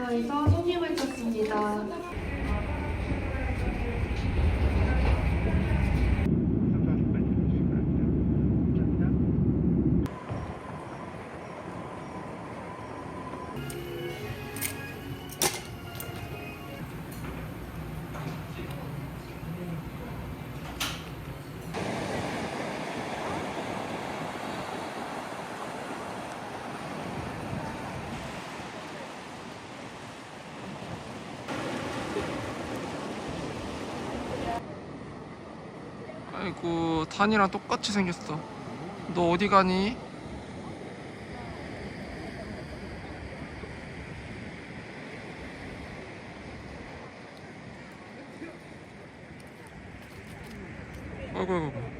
대로에서 손님을 찾습니다. 아이고 탄이랑 똑같이 생겼어 너 어디 가니? 아이고 아이고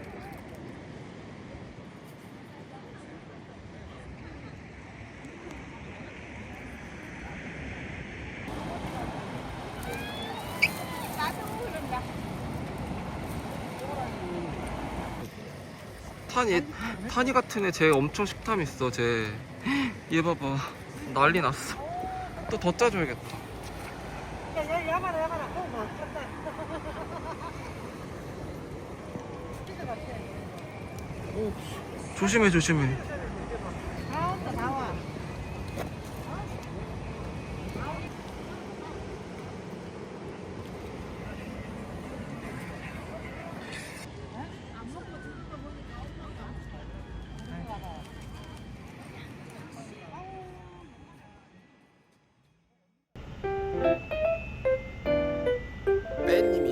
탄이 탄이 같은 애 쟤 엄청 식탐 있어 쟤얘 봐봐. 난리 났어. 또 더 짜줘야겠다. 오, 조심해 조심해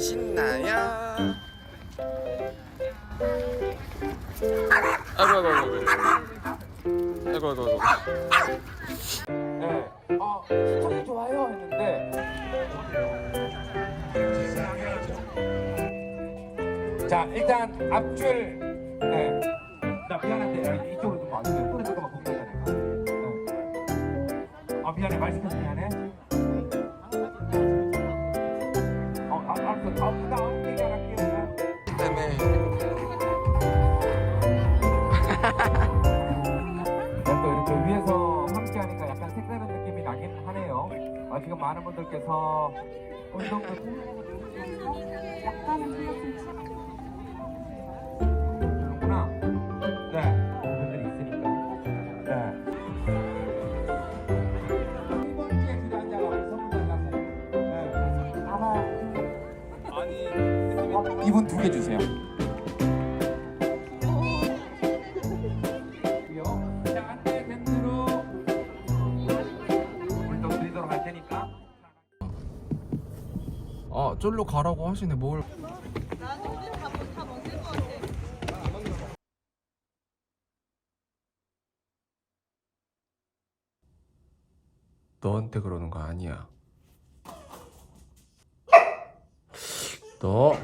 신나요? 아이고 아이고 아이고 아이고. 아이고 아이고 네. 어, 자 일단 앞줄 네. 나 미안한데 야, 이쪽으로 좀 와주세요 뿌리 잠깐만 공개하잖아요 네. 아 미안해. 말 시켜서 미안해 또 이렇게 위에서 함께 하니까 약간 색다른 느낌이 나긴 하네요. 아, 지금 많은 분들께서 운동도 그러구 이분 두개 주세요. 자, 안내 밴드로 물도 드리도록 할 테니까. 아 쫄로 가라고 하시네 뭘 너한테 그러는 거 아니야 너